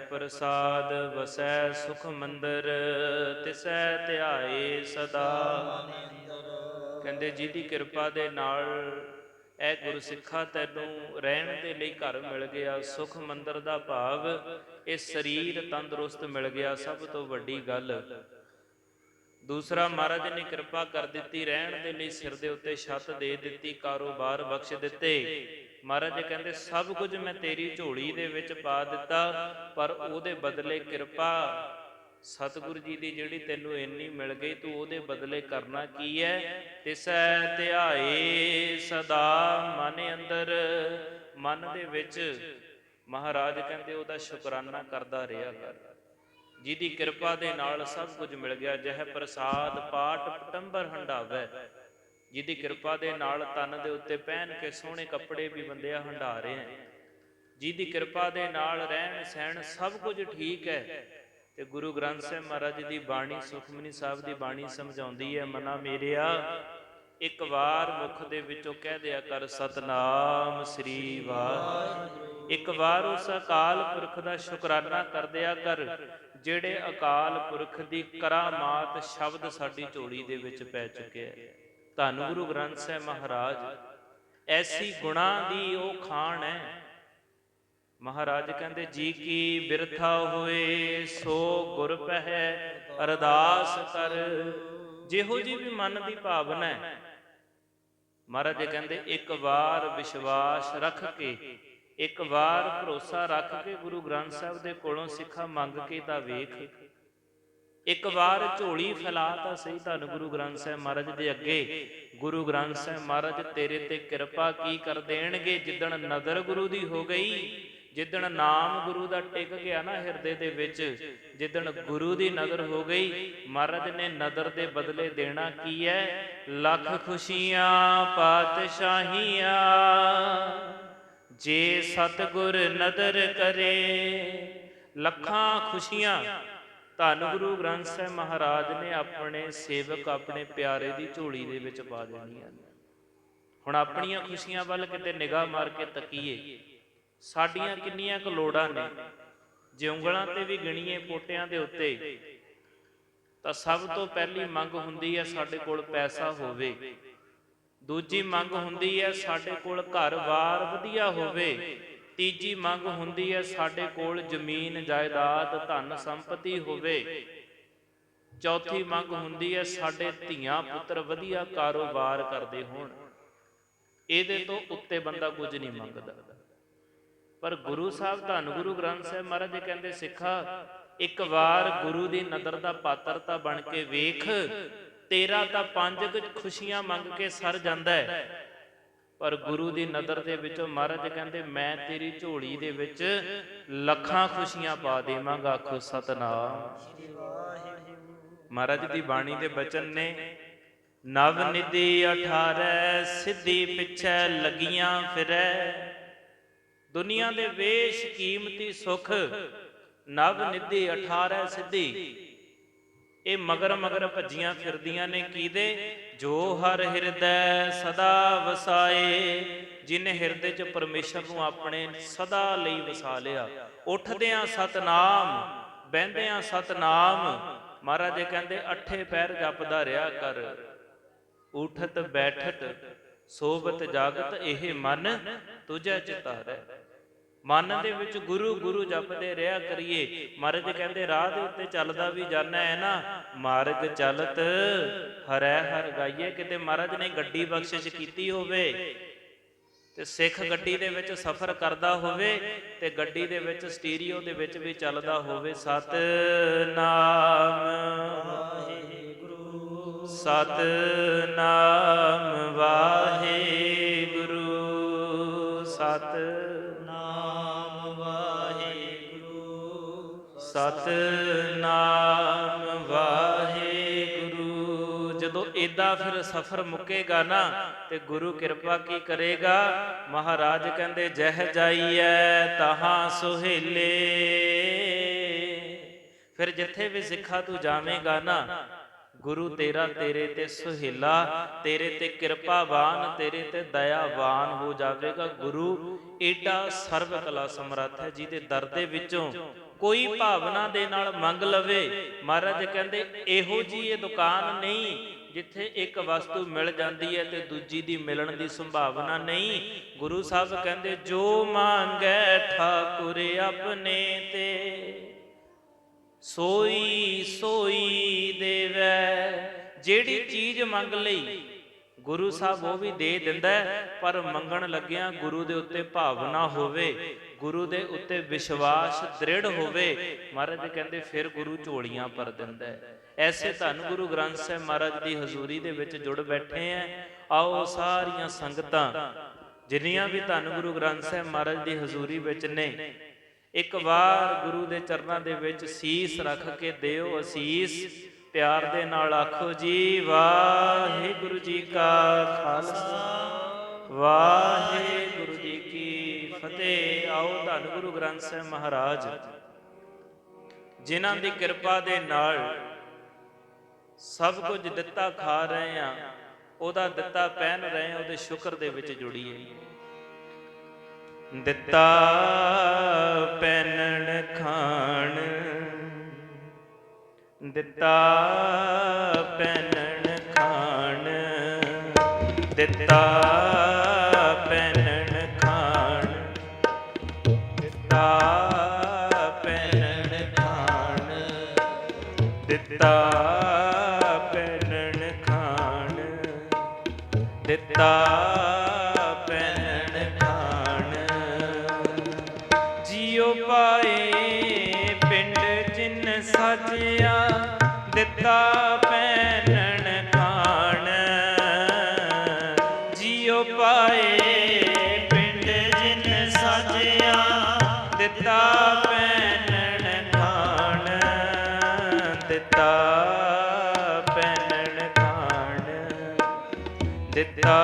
ਪ੍ਰਸਾਦ ਵਸੈ ਸੁਖ ਮੰਦਰ, ਤਿਸੈ ਧਿਆਏ ਸਦਾ। ਕਹਿੰਦੇ, ਜਿਹਦੀ ਕਿਰਪਾ ਦੇ ਨਾਲ ਇਹ ਗੁਰਸਿੱਖਾ ਤੈਨੂੰ ਰਹਿਣ ਦੇ ਲਈ ਘਰ ਮਿਲ ਗਿਆ, ਸੁਖ ਮੰਦਰ ਦਾ ਭਾਵ, ਇਹ ਸਰੀਰ ਤੰਦਰੁਸਤ ਮਿਲ ਗਿਆ, ਸਭ ਤੋਂ ਵੱਡੀ ਗੱਲ। ਦੂਸਰਾ, ਮਹਾਰਾਜ ਨੇ ਕਿਰਪਾ ਕਰ ਦਿੱਤੀ, ਰਹਿਣ ਦੇ ਲਈ ਸਿਰ ਦੇ ਉੱਤੇ ਛੱਤ ਦੇ ਦਿੱਤੀ, ਕਾਰੋਬਾਰ ਬਖਸ਼ ਦਿੱਤੇ। ਮਹਾਰਾਜ ਕਹਿੰਦੇ, ਸਭ ਕੁਝ ਮੈਂ ਤੇਰੀ ਝੋਲੀ ਦੇ ਵਿੱਚ ਪਾ ਦਿੱਤਾ, ਪਰ ਉਹਦੇ ਬਦਲੇ ਕਿਰਪਾ। ਸਤਿਗੁਰੂ ਜੀ ਦੀ ਜਿਹੜੀ ਤੈਨੂੰ ਇੰਨੀ ਮਿਲ ਗਈ, ਤੂੰ ਉਹਦੇ ਬਦਲੇ ਕਰਨਾ ਕੀ ਹੈ? ਤਿਸੈ ਧਿਆਏ ਸਦਾ ਮਨ ਅੰਦਰ, ਮਨ ਦੇ ਵਿੱਚ। ਮਹਾਰਾਜ ਕਹਿੰਦੇ, ਉਹਦਾ ਸ਼ੁਕਰਾਨਾ ਕਰਦਾ ਰਿਹਾ ਕਰ। ਜਿਹਦੀ ਕਿਰਪਾ ਦੇ ਨਾਲ ਸਭ ਕੁਝ ਮਿਲ ਗਿਆ, ਜਹ ਪ੍ਰਸਾਦ ਪਾਟ ਪਟੰਬਰ ਹੰਡਾਵੇ ਜਿਹਦੀ ਕਿਰਪਾ ਦੇ ਨਾਲ ਤਨ ਦੇ ਉੱਤੇ ਪਹਿਨ ਕੇ ਸੋਹਣੇ ਕੱਪੜੇ ਵੀ ਬੰਦਿਆ ਹੰਡਾ ਰਹੇ ਹੈ। ਜਿਹਦੀ ਕਿਰਪਾ ਦੇ ਨਾਲ ਰਹਿਣ ਸਹਿਣ ਸਭ ਕੁਝ ਠੀਕ ਹੈ। ਤੇ ਗੁਰੂ ਗ੍ਰੰਥ ਸਾਹਿਬ ਮਹਾਰਾਜ ਜੀ ਦੀ ਬਾਣੀ, ਸੁਖਮਨੀ ਸਾਹਿਬ ਦੀ ਬਾਣੀ ਸਮਝਾਉਂਦੀ ਹੈ, ਮਨਾ ਮੇਰਿਆ, ਇੱਕ ਵਾਰ ਮੁਖ ਦੇ ਵਿੱਚੋਂ ਕਹਿ ਦਿਆ ਕਰ, ਸਤਨਾਮ ਸ੍ਰੀ ਵਾਹਿਗੁਰੂ। ਇੱਕ ਵਾਰ ਉਸ ਅਕਾਲ ਪੁਰਖ ਦਾ ਸ਼ੁਕਰਾਨਾ ਕਰ ਦਿਆ ਕਰ ਜਿਹੜੇ ਅਕਾਲ ਪੁਰਖ ਦੀ ਕਰਾਮਾਤ ਸ਼ਬਦ ਸਾਡੀ ਝੋਲੀ ਦੇ ਵਿੱਚ ਪੈ ਚੁੱਕਿਆ ਹੈ ਧੰਨ ਗੁਰੂ ਗ੍ਰੰਥ ਸਾਹਿਬ ਮਹਾਰਾਜ, ਐਸੀ ਗੁਣਾ ਦੀ ਉਹ ਖਾਨ ਹੈ। ਮਹਾਰਾਜ ਕਹਿੰਦੇ, ਜੀ ਕੀ ਬਿਰਥਾ ਹੋਏ, ਸੋ ਗੁਰ ਪਹਿ ਅਰਦਾਸ ਕਰ। ਜਿਹੋ ਜੀ ਵੀ ਮਨ ਦੀ ਭਾਵਨਾ ਹੈ। ਮਹਾਰਾਜ ਕਹਿੰਦੇ, ਇੱਕ ਵਾਰ ਵਿਸ਼ਵਾਸ ਰੱਖ ਕੇ ਇੱਕ ਵਾਰ ਭਰੋਸਾ ਰੱਖ ਕੇ ਗੁਰੂ ਗ੍ਰੰਥ ਸਾਹਿਬ ਦੇ ਕੋਲੋਂ ਸਿੱਖਾ ਮੰਗ ਕੇ ਤਾਂ ਵੇਖ। ਇੱਕ ਵਾਰ ਝੋਲੀ ਫੈਲਾ ਤਾਂ ਸਹੀ ਧੰਨ ਗੁਰੂ ਗ੍ਰੰਥ ਸਾਹਿਬ ਮਹਾਰਾਜ ਦੇ ਅੱਗੇ। ਗੁਰੂ ਗ੍ਰੰਥ ਸਾਹਿਬ ਮਹਾਰਾਜ ਤੇਰੇ ਤੇ ਕਿਰਪਾ ਕੀ ਕਰ ਦੇਣਗੇ? ਜਿੱਦਣ ਨਦਰ ਗੁਰੂ ਦੀ ਹੋ ਗਈ, ਜਿੱਦਣ ਨਾਮ ਗੁਰੂ ਦਾ ਟਿਕ ਗਿਆ ਨਾ ਹਿਰਦੇ ਦੇ ਵਿੱਚ, ਜਿੱਦਣ ਗੁਰੂ ਦੀ ਨਜ਼ਰ ਹੋ ਗਈ, ਮਹਾਰਾਜ ਨੇ ਨਜ਼ਰ ਦੇ ਬਦਲੇ ਦੇਣਾ ਕੀ ਹੈ ਲੱਖ ਖੁਸ਼ੀਆਂ, ਪਾਤਸ਼ਾਹੀਆਂ। ਜੇ ਸਤਗੁਰ ਨਦਰ ਕਰੇ, ਲੱਖਾਂ ਖੁਸ਼ੀਆਂ। ਧੰਨ ਗੁਰੂ ਗ੍ਰੰਥ ਸਾਹਿਬ ਮਹਾਰਾਜ ਨੇ ਆਪਣੇ ਸੇਵਕ ਆਪਣੇ ਪਿਆਰੇ ਦੀ ਝੋਲੀ ਦੇ ਵਿੱਚ ਪਾ ਦੇਣੀਆਂ ਨੇ। ਹੁਣ ਆਪਣੀਆਂ ਖੁਸ਼ੀਆਂ ਵੱਲ ਕਿਤੇ ਨਿਗਾਹ ਮਾਰ ਕੇ ਤੱਕੀਏ, ਸਾਡੀਆਂ ਕਿੰਨੀਆਂ ਕੁ ਲੋੜਾਂ ਨੇ। ਜੇ ਉਂਗਲਾਂ ਤੇ ਵੀ ਗਿਣੀਏ ਪੋਟਿਆਂ ਦੇ ਉੱਤੇ, ਤਾਂ ਸਭ ਤੋਂ ਪਹਿਲੀ ਮੰਗ ਹੁੰਦੀ ਹੈ ਸਾਡੇ ਕੋਲ ਪੈਸਾ ਹੋਵੇ। ਦੂਜੀ ਮੰਗ ਹੁੰਦੀ ਹੈ ਸਾਡੇ ਕੋਲ ਘਰ-ਬਾਰ ਵਧੀਆ ਹੋਵੇ। ਤੀਜੀ ਮੰਗ ਹੁੰਦੀ ਹੈ ਸਾਡੇ ਕੋਲ ਜ਼ਮੀਨ, ਜਾਇਦਾਦ, ਧਨ, ਸੰਪਤੀ ਹੋਵੇ। ਚੌਥੀ ਮੰਗ ਹੁੰਦੀ ਹੈ ਸਾਡੇ ਧੀਆਂ, ਪੁੱਤਰ ਵਧੀਆ ਕਾਰੋਬਾਰ ਕਰਦੇ ਹੋਣ। ਇਹਦੇ ਤੋਂ ਉੱਤੇ ਬੰਦਾ ਕੁਝ ਨਹੀਂ ਮੰਗਦਾ। ਪਰ ਗੁਰੂ ਸਾਹਿਬ ਧੰਨ ਗੁਰੂ ਗ੍ਰੰਥ ਸਾਹਿਬ ਮਹਾਰਾਜ ਜੀ ਕਹਿੰਦੇ, ਸਿੱਖਾ, ਇੱਕ ਵਾਰ ਗੁਰੂ ਦੀ ਨਦਰ ਦਾ ਪਾਤਰਤਾ ਬਣ ਕੇ ਵੇਖ। ਤੇਰਾ ਤਾਂ ਪੰਜ ਕੁ ਖੁਸ਼ੀਆਂ ਮੰਗ ਕੇ ਸਰ ਜਾਂਦਾ ਹੈ। ਪਰ ਗੁਰੂ ਦੀ ਨਦਰ ਦੇ ਵਿੱਚੋਂ ਮਹਾਰਾਜ ਕਹਿੰਦੇ, ਮੈਂ ਤੇਰੀ ਝੋਲੀ ਦੇ ਵਿੱਚ ਲੱਖਾਂ ਖੁਸ਼ੀਆਂ ਪਾ ਦੇਵਾਂਗਾ, ਆਖੋ ਸਤਨਾਮ। ਮਹਾਰਾਜ ਦੀ ਬਾਣੀ ਦੇ ਬਚਨ ਨੇ, ਨਵ ਨਿਧੀ 18 ਸਿੱਧੀ ਪਿੱਛੇ ਲੱਗੀਆਂ ਫਿਰੈ। ਦੁਨੀਆ ਦੇ ਵੇਸ਼ ਕੀਮਤੀ ਸੁਖ, ਨਵ ਨਿਧੀ 18 ਸਿੱਧੀ। ਇਹ ਮਗਰ ਮਗਰ ਭੱਜੀਆਂ ਫਿਰਦੀਆਂ ਨੇ ਕੀਦੇ? ਜੋ ਹਰ ਹਿਰਦੈ ਸਦਾ ਵਸਾਏ, ਜਿਨੇ ਹਿਰਦੇ 'ਚ ਪਰਮੇਸ਼ਰ ਨੂੰ ਆਪਣੇ ਸਦਾ ਲਈ ਵਸਾ ਲਿਆ। ਉੱਠਦਿਆਂ ਸਤਨਾਮ, ਬਹਿੰਦਿਆਂ ਸਤਨਾਮ, ਮਹਾਰਾਜ ਜੀ ਕਹਿੰਦੇ, ਅੱਠੇ ਪੈਰ ਜਪਦਾ ਰਿਹਾ ਕਰ। ਉਠਤ ਬੈਠਤ ਸੋਬਤ ਜਾਗਤ ਇਹ ਮਨ ਤੁਝੈ ਚਿਤਾਰੈ ਮਨ ਦੇ ਵਿੱਚ ਗੁਰੂ ਗੁਰੂ ਜਪਦੇ ਰਿਹਾ ਕਰੀਏ। ਮਹਾਰਾਜ ਕਹਿੰਦੇ, ਰਾਹ ਦੇ ਉੱਤੇ ਚੱਲਦਾ ਵੀ ਜਾਣਾ ਹੈ ਨਾ। ਮਾਰਗ ਚਲਤ, ਹਰੈ ਹਰ ਗਾਈਏ। ਕਿਤੇ ਮਹਾਰਾਜ ਨੇ ਗੱਡੀ ਬਖਸ਼ਿਸ਼ ਕੀਤੀ ਹੋਵੇ ਤੇ ਸਿੱਖ ਗੱਡੀ ਦੇ ਵਿੱਚ ਸਫ਼ਰ ਕਰਦਾ ਹੋਵੇ ਤੇ ਗੱਡੀ ਦੇ ਵਿੱਚ ਸਟੀਰੀਓ ਦੇ ਵਿੱਚ ਵੀ ਚੱਲਦਾ ਹੋਵੇ। ਸਤ ਨਾਮ ਵਾਹਿਗੁਰੂ। ਸਤ ਵਾਹਿਗੁਰੂ। ਸਤਨਾਮ ਵਾਹਿਗੁਰੂ। ਜਦੋਂ ਏਦਾਂ ਫਿਰ ਸਫਰ ਮੁੱਕੇਗਾ ਨਾ, ਤੇ ਗੁਰੂ ਕਿਰਪਾ ਕੀ ਕਰੇਗਾ? ਮਹਾਰਾਜ ਕਹਿੰਦੇ, ਜਹ ਜਾਈਐ ਤਹਾਂ ਸੁਹੇਲੇ। ਫਿਰ ਜਿੱਥੇ ਵੀ ਸਿੱਖਾ ਤੂੰ ਜਾਵੇਂਗਾ ਨਾ ਗੁਰੂ ਤੇਰਾ ਤੇਰੇ ਤੇ ਸੁਹੇਲਾ, ਤੇਰੇ ਤੇ ਕਿਰਪਾਵਾਨ ਤੇਰੇ ਤੇ ਦਇਆਵਾਨ ਹੋ ਜਾਵੇਗਾ ਗੁਰੂ। ਏਡਾ ਸਰਬ ਕਲਾ ਸਮਰੱਥ ਹੈ ਜਿਹਦੇ ਦਰ ਦੇ ਵਿੱਚੋਂ ਕੋਈ ਭਾਵਨਾ ਦੇ ਨਾਲ ਮੰਗ ਲਵੇ। ਮਹਾਰਾਜ ਕਹਿੰਦੇ, ਇਹੋ ਜੀ ਇਹ ਦੁਕਾਨ ਨਹੀਂ ਜਿੱਥੇ ਇੱਕ ਵਸਤੂ ਮਿਲ ਜਾਂਦੀ ਹੈ ਤੇ ਦੂਜੀ ਦੀ ਮਿਲਣ ਦੀ ਸੰਭਾਵਨਾ ਨਹੀਂ। ਗੁਰੂ ਸਾਹਿਬ ਕਹਿੰਦੇ, ਜੋ ਮੰਗੈ ਠਾਕੁਰ ਆਪਣੇ ਤੇ। ਸੋਈ ਸੋਈ ਦੇਵੈ, ਜਿਹੜੀ ਚੀਜ਼ ਮੰਗ ਲਈ, ਗੁਰੂ ਸਾਹਿਬ ਉਹ ਵੀ ਦੇ ਦਿੰਦਾ ਪਰ ਮੰਗਣ ਲੱਗਿਆਂ ਗੁਰੂ ਦੇ ਉੱਤੇ ਭਾਵਨਾ ਹੋਵੇ, ਗੁਰੂ ਦੇ ਉੱਤੇ ਵਿਸ਼ਵਾਸ ਦ੍ਰਿੜ ਹੋਵੇ, ਮਹਾਰਾਜ ਕਹਿੰਦੇ ਫਿਰ ਗੁਰੂ ਝੋਲੀਆਂ ਭਰ ਦਿੰਦਾ ਐਸੇ ਧੰਨ ਗੁਰੂ ਗ੍ਰੰਥ ਸਾਹਿਬ ਮਹਾਰਾਜ ਦੀ ਹਜ਼ੂਰੀ ਦੇ ਵਿੱਚ ਜੁੜ ਬੈਠੇ ਆ ਆਓ ਸਾਰੀਆਂ ਸੰਗਤਾਂ, ਜਿੰਨੀਆਂ ਵੀ ਧੰਨ ਗੁਰੂ ਗ੍ਰੰਥ ਸਾਹਿਬ ਮਹਾਰਾਜ ਦੀ ਹਜ਼ੂਰੀ ਵਿੱਚ ਨੇ ਇੱਕ ਵਾਰ ਗੁਰੂ ਦੇ ਚਰਨਾਂ ਦੇ ਵਿੱਚ ਸੀਸ ਰੱਖ ਕੇ ਦਿਓ ਅਸੀਸ। ਪਿਆਰ ਦੇ ਨਾਲ ਆਖੋ ਜੀ, ਵਾਹਿਗੁਰੂ ਜੀ ਕਾ ਖਾਲਸਾ। ਵਾਹਿਗੁਰੂ ਜੀ ਕੀ ਫਤਿਹ। ਆਓ ਧੰਨ ਗੁਰੂ ਗ੍ਰੰਥ ਸਾਹਿਬ ਮਹਾਰਾਜ, ਜਿਨ੍ਹਾਂ ਦੀ ਕਿਰਪਾ ਦੇ ਨਾਲ ਸਭ ਕੁਝ ਦਿੱਤਾ ਖਾ ਰਹੇ ਆ ਉਹਦਾ ਦਿੱਤਾ ਪਹਿਨ ਰਹੇ ਆ ਉਹਦੇ ਸ਼ੁਕਰ ਦੇ ਵਿੱਚ ਜੁੜੀਏ। ਦਿੱਤਾ ਪੈਨਣ ਖਾਣ। ਦਿੱਤਾ ਪੈਨਣ ਖਾਣ। ਦਿੱਤਾ ਪੈਨਣ ਖਾਣ। ਦਿੱਤਾ ਪੈਨਣ ਖਾਣ। ਦਿੱਤਾ ਪੈਨਣ ਖਾਣ। ਦਿੱਤਾ ਦਿੱਤਾ ਪੈਨਣ ਖਾਣ ਜਿਉ ਪਾਏ ਪਿੰਡ ਜਿਨ ਸਾਜਿਆ, ਦਿੱਤਾ ਪੈਨਣ ਖਾਣ ਦਿੱਤਾ ਪੈਨਣ ਖਾਣ ਦਿੱਤਾ